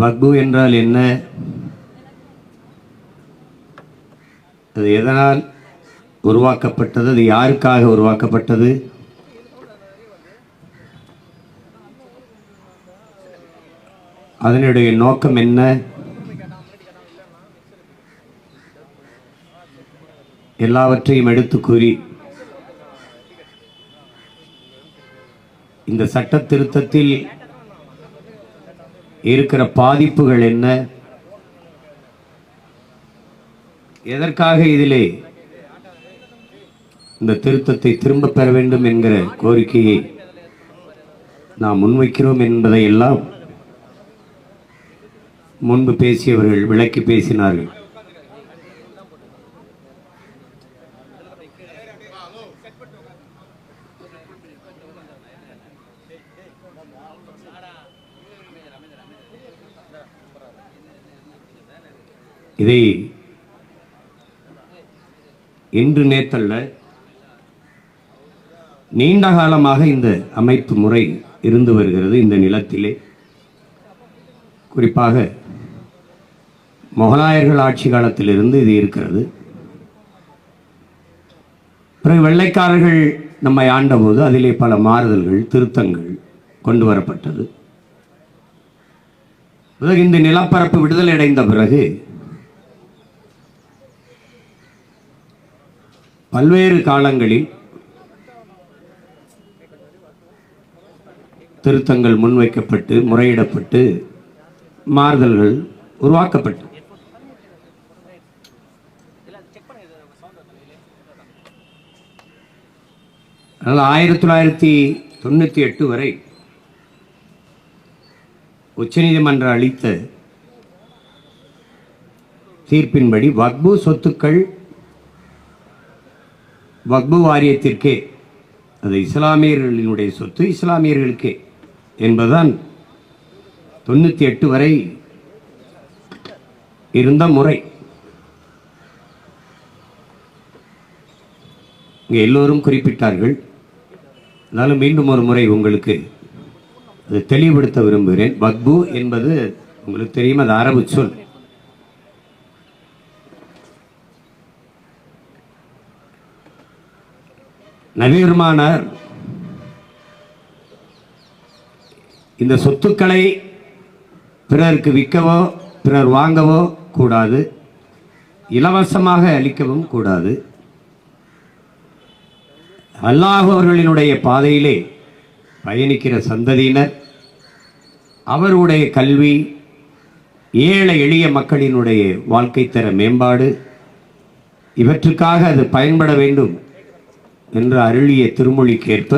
வக்பு என்றால் என்ன? அது எதனால் உருவாக்கப்பட்டது? அது யாருக்காக உருவாக்கப்பட்டது? அதனுடைய நோக்கம் என்ன? எல்லாவற்றையும் எடுத்து கூறி இந்த சட்ட திருத்தத்தில் இருக்கிற பாதிப்புகள் என்ன? எதற்காக இதிலே இந்த திருத்தத்தை திரும்ப பெற வேண்டும் என்கிற கோரிக்கையை நாம் முன்வைக்கிறோம் என்பதையெல்லாம் முன்பு பேசியவர்கள் விளக்கி பேசினார்கள். இதை இன்று நேற்றல்ல நீண்ட காலமாக இந்த அமைப்பு முறை இருந்து வருகிறது இந்த நிலத்திலே. குறிப்பாக முகலாயர்கள் ஆட்சி காலத்திலிருந்து இது இருக்கிறது. பிறகு வெள்ளைக்காரர்கள் நம்மை ஆண்டபோது அதிலே பல மாறுதல்கள் திருத்தங்கள் கொண்டு வரப்பட்டது. பிறகு இந்த நிலப்பரப்பு விடுதலை அடைந்த பிறகு பல்வேறு காலங்களில் திருத்தங்கள் முன்வைக்கப்பட்டு முறையிடப்பட்டு மாறுதல்கள் உருவாக்கப்பட்டு. அதனால் ஆயிரத்தி தொள்ளாயிரத்தி தொண்ணூற்றி எட்டு வரை உச்சநீதிமன்றம் அளித்த தீர்ப்பின்படி வக்பு சொத்துக்கள் வக்பு வாரியத்திற்கே அது இஸ்லாமியர்களினுடைய சொத்து இஸ்லாமியர்களுக்கே என்பதுதான் தொண்ணூற்றி எட்டு வரை இருந்த முறை. இங்கே எல்லோரும் குறிப்பிட்டார்கள். இருந்தாலும் மீண்டும் ஒரு முறை உங்களுக்கு அதை தெளிவுபடுத்த விரும்புகிறேன். பக்பு என்பது உங்களுக்கு தெரியும் அது அரபு சொல். நவீர்மானார் இந்த சொத்துக்களை பிறருக்கு விற்கவோ பிறர் வாங்கவோ கூடாது. இலவசமாக அளிக்கவும் கூடாது. அல்லாஹ் அவர்களினுடைய பாதையிலே பயணிக்கிற சந்ததியினர் அவருடைய கல்வி ஏழை எளிய மக்களினுடைய வாழ்க்கை தர மேம்பாடு இவற்றுக்காக அது பயன்பட வேண்டும். என்று அருளிய திருமொழிக்கேற்ப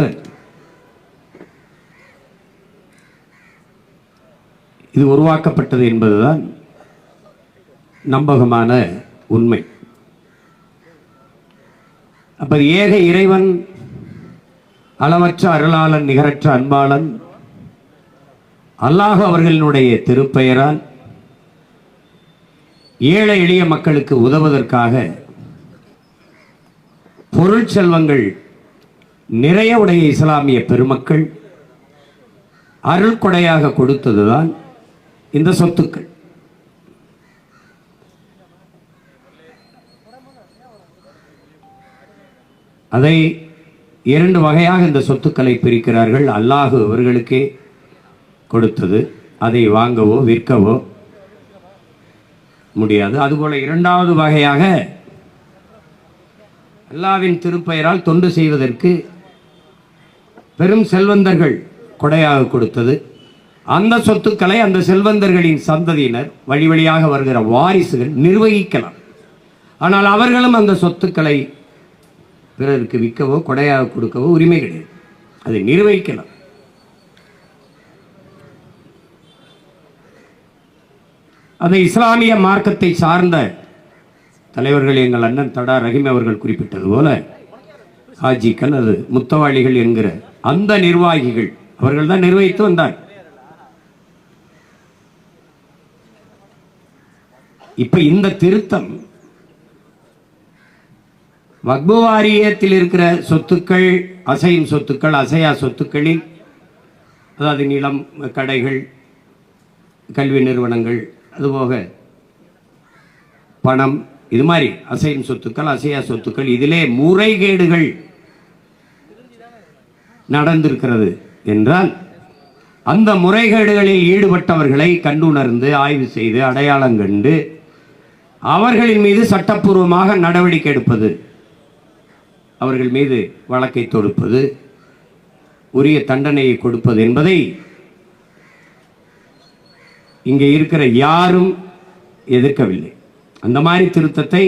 இது உருவாக்கப்பட்டது என்பதுதான் நம்பகமான உண்மை. அப்ப ஏக இறைவன் அளவற்ற அருளாளன் நிகரற்ற அன்பாளன் அல்லாஹ் அவர்களினுடைய திருப்பெயரால் ஏழை எளிய மக்களுக்கு உதவுவதற்காக பொருள் செல்வங்கள் நிறைய உடைய இஸ்லாமிய பெருமக்கள் அருள் கொடையாக கொடுத்ததுதான் இந்த சொத்துக்கள். அதை இரண்டு வகையாக இந்த சொத்துக்களை பிரிக்கிறார்கள். அல்லாஹு அவர்களுக்கே கொடுத்தது. அதை வாங்கவோ விற்கவோ முடியாது. அதுபோல இரண்டாவது வகையாக அல்லாவின் திருப்பெயரால் தொண்டு செய்வதற்கு பெரும் செல்வந்தர்கள் கொடையாக கொடுத்தது. அந்த சொத்துக்களை அந்த செல்வந்தர்களின் சந்ததியினர் வழி வழியாக வருகிற வாரிசுகள் நிர்வகிக்கலாம். ஆனால் அவர்களும் அந்த சொத்துக்களை பிறருக்கு விற்கவோ கொடையாக கொடுக்கவோ உரிமை கிடையாது. அதை நிர்வகிக்கலாம். அந்த இஸ்லாமிய மார்க்கத்தை சார்ந்த தலைவர்கள் எங்கள் அண்ணன் தடா ரஹீம் அவர்கள் குறிப்பிட்டது போல ஹாஜிக்கள் அது முத்தவாளிகள் என்கிற அந்த நிர்வாகிகள் அவர்கள் தான் நிர்வகித்து வந்தார். இப்ப இந்த திருத்தம் வக்பு வாரியத்தில் இருக்கிற சொத்துக்கள் அசையும் சொத்துக்கள் அசையா சொத்துக்களில் அதாவது நிலம் கடைகள் கல்வி நிறுவனங்கள் அதுபோக பணம் இது மாதிரி அசையும் சொத்துக்கள் அசையா சொத்துக்கள் இதிலே முறைகேடுகள் நடந்திருக்கிறது என்றால் அந்த முறைகேடுகளில் ஈடுபட்டவர்களை கண்டுணர்ந்து ஆய்வு செய்து அடையாளம் கண்டு அவர்களின் மீது சட்டப்பூர்வமாக நடவடிக்கை எடுப்பது அவர்கள் மீது வழக்கை தொடுப்பது உரிய தண்டனையை கொடுப்பது என்பதை இங்கே இருக்கிற யாரும் எதிர்க்கவில்லை. அந்த மாதிரி திருத்தத்தை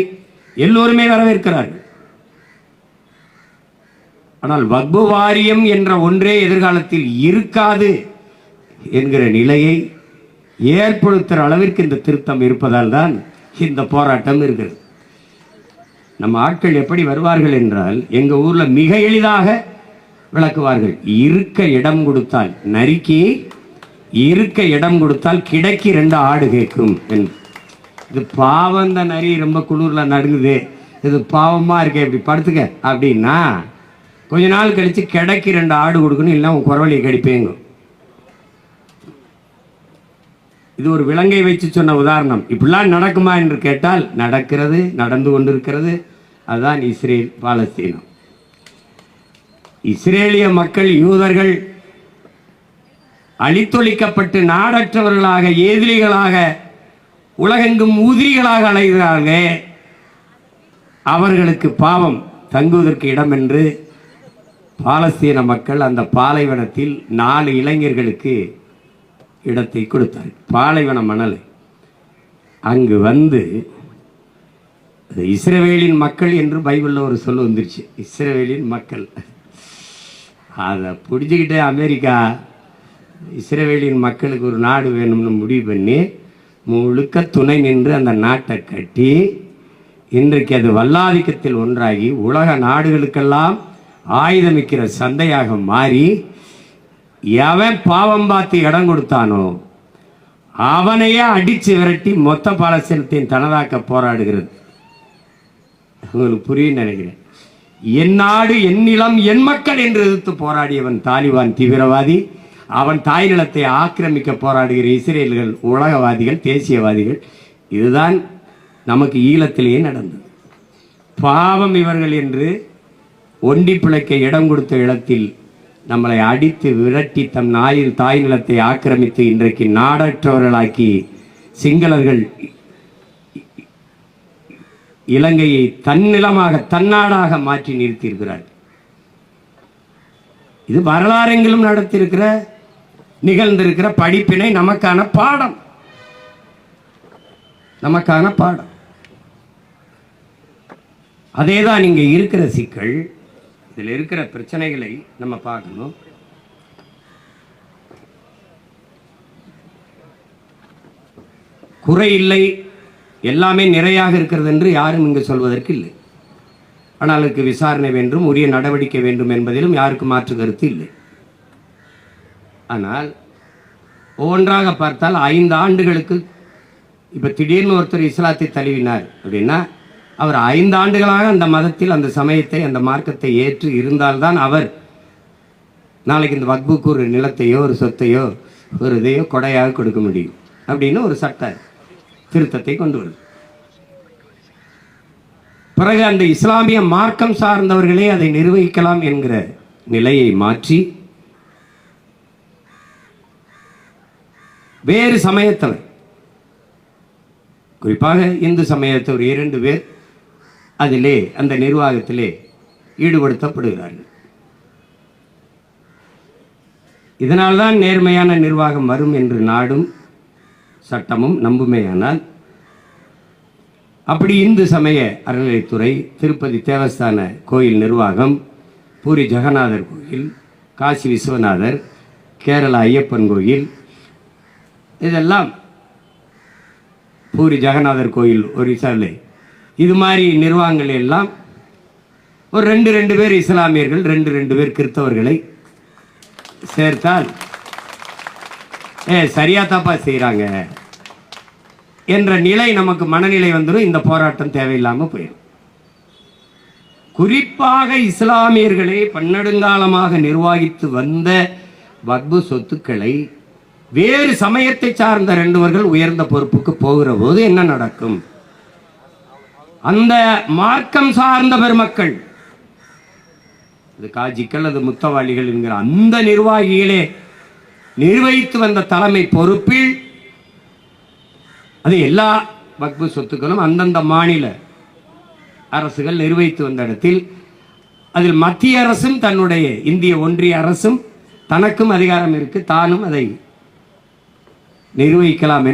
எல்லோருமே வரவேற்கிறார்கள். ஆனால் வக்பு வாரியம் என்ற ஒன்றே எதிர்காலத்தில் இருக்காது என்கிற நிலையை ஏற்படுத்துகிற அளவிற்கு இந்த திருத்தம் இருப்பதால் தான் இந்த போராட்டம் இருக்கிறது. நம்ம ஆட்கள் எப்படி வருவார்கள் என்றால் எங்கள் ஊரில் மிக எளிதாக விளக்குவார்கள். இருக்க இடம் கொடுத்தால் நரிக்கி இருக்க இடம் கொடுத்தால் கிடைக்கு ரெண்டு ஆடு கேட்கும் என்று இது பாவம் இந்த நரி ரொம்ப குளிரில் நடுங்குது. இது பாவமாக இருக்கே இப்படி படுத்துக்க. அப்படின்னா கொஞ்ச நாள் கழித்து கிடைக்கு ரெண்டு ஆடு கொடுக்கணும் இல்லை உன் குறவழியை கடிப்பேங்க. இது ஒரு விலங்கை வச்சு சொன்ன உதாரணம். இப்படிலாம் நடக்குமா என்று கேட்டால் நடக்கிறது நடந்து கொண்டிருக்கிறது. அதுதான் இஸ்ரேல் பாலஸ்தீனம். இஸ்ரேலிய மக்கள் யூதர்கள் அழித்தொழிக்கப்பட்டு நாடற்றவர்களாக ஏதிலிகளாக உலகெங்கும் ஊதிரிகளாக அலைகிறார்கள் அவர்களுக்கு பாவம் தங்குவதற்கு இடம் என்று பாலஸ்தீன மக்கள் அந்த பாலைவனத்தில் நாலு இளைஞர்களுக்கு இடத்தை கொடுத்தார் பாலைவன மணல். அங்கு வந்து இஸ்ரவேலின் மக்கள் என்று பைபிளில் ஒரு சொல் வந்துருச்சு. இஸ்ரவேலின் மக்கள். அதை பிடிச்சிக்கிட்டே அமெரிக்கா இஸ்ரவேலின் மக்களுக்கு ஒரு நாடு வேணும்னு முடிவு பண்ணி முழுக்க துணை நின்று அந்த நாட்டை கட்டி இன்றைக்கு அது வல்லாதிக்கத்தில் ஒன்றாகி உலக நாடுகளுக்கெல்லாம் ஆயுதமிக்கிற சந்தையாக மாறி எவன் பாவம் பார்த்து இடம் கொடுத்தானோ அவனையே அடித்து விரட்டி மொத்த பாலஸ்தீனத்தையும் தனதாக்க போராடுகிறது. உங்களுக்கு புரியும் நினைக்கிறேன். என் நாடு என் நிலம் என் மக்கள் என்று எதிர்த்து போராடியவன் தாலிபான் தீவிரவாதி. அவன் தாய் நிலத்தை ஆக்கிரமிக்க போராடுகிற இஸ்ரேல்கள் உலகவாதிகள் தேசியவாதிகள். இதுதான் நமக்கு ஈழத்திலேயே நடந்தது. பாவம் இவர்கள் என்று ஒண்டி பிழைக்க இடம் கொடுத்த இடத்தில் நம்மளை அடித்து விரட்டி தம் நாயின் தாய் நிலத்தை ஆக்கிரமித்து இன்றைக்கு நாடற்றவர்களாக்கி சிங்களர்கள் இலங்கையை தன்னிலமாக தன்னாடாக மாற்றி நிறுத்தியிருக்கிறார் இது வரலாறெங்கிலும் நடத்தியிருக்கிற நிகழ்ந்திருக்கிற படிப்பினை நமக்கான பாடம். நமக்கான பாடம். அதேதான் இங்க இருக்கிற சிக்கல் இதில் இருக்கிற பிரச்சனைகளை நம்ம பார்க்கணும். குறை இல்லை எல்லாமே நிறையாக இருக்கிறது என்று யாரும் இங்கு சொல்வதற்கு இல்லை. ஆனால் அதுக்கு விசாரணை வேண்டும் உரிய நடவடிக்கை வேண்டும் என்பதிலும் யாருக்கும் மாற்று கருத்து இல்லை. ஆனால் ஒவ்வொன்றாக பார்த்தால் ஐந்து ஆண்டுகளுக்கு இப்போ திடீர்னு ஒருத்தர் இஸ்லாத்தை தழுவினார் அப்படின்னா அவர் ஐந்து ஆண்டுகளாக அந்த மதத்தில் அந்த சமயத்தை அந்த மார்க்கத்தை ஏற்று இருந்தால்தான் அவர் நாளைக்கு இந்த வக்புக்கு ஒரு நிலத்தையோ ஒரு சொத்தையோ ஒரு இதையோ கொடையாக கொடுக்க முடியும் அப்படின்னு ஒரு சட்ட திருத்தத்தை கொண்டு வருது. பிறகு அந்த இஸ்லாமிய மார்க்கம் சார்ந்தவர்களே அதை நிர்வகிக்கலாம் என்கிற நிலையை மாற்றி வேறு சமயத்தில். குறிப்பாக இந்து சமயத்தவர் இரண்டு பேர் அதிலே அந்த நிர்வாகத்திலே ஈடுபடுத்தப்படுகிறார்கள். இதனால்தான் நேர்மையான நிர்வாகம் வரும் என்று நாடும் சட்டமும் நம்புமேயானால் அப்படி இந்து சமய அறநிலைத்துறை திருப்பதி தேவஸ்தான கோயில் நிர்வாகம் பூரி ஜெகநாதர் கோயில் காசி விஸ்வநாதர் கேரள ஐயப்பன் கோயில் இதெல்லாம் பூரி ஜெகநாதர் கோயில் ஒரிசாவில் இது மாதிரி நிர்வாகங்கள் எல்லாம் ஒரு ரெண்டு ரெண்டு பேர் இஸ்லாமியர்கள் ரெண்டு ரெண்டு பேர் கிறிஸ்தவர்களை சேர்த்தால் ஏ சரியா தாப்பா செய்கிறாங்க என்ற நிலை நமக்கு மனநிலை வந்துடும் இந்த போராட்டம் தேவையில்லாமல் போயிடும் குறிப்பாக இஸ்லாமியர்களே பன்னெடுங்காலமாக நிர்வகித்து வந்த வக்பு சொத்துக்களை வேறு சமயத்தை சார்ந்த ரெண்டுவர்கள் உயர்ந்த பொறுப்புக்கு போகிற போது என்ன நடக்கும்? அந்த மார்க்கம் சார்ந்த பெருமக்கள் அது காஜிக்கள் அது முத்தவாளிகள் என்கிற அந்த நிர்வாகிகளே நிர்வகித்து வந்த தலைமை பொறுப்பில் அது எல்லா வக்பு சொத்துக்களும் அந்தந்த மாநில அரசுகள் நிர்வகித்து வந்த இடத்தில் அதில் மத்திய அரசும் தன்னுடைய இந்திய ஒன்றிய அரசும் தனக்கும் அதிகாரம் இருக்கு தானும் அதை நிர்வகிக்கலாம் என்று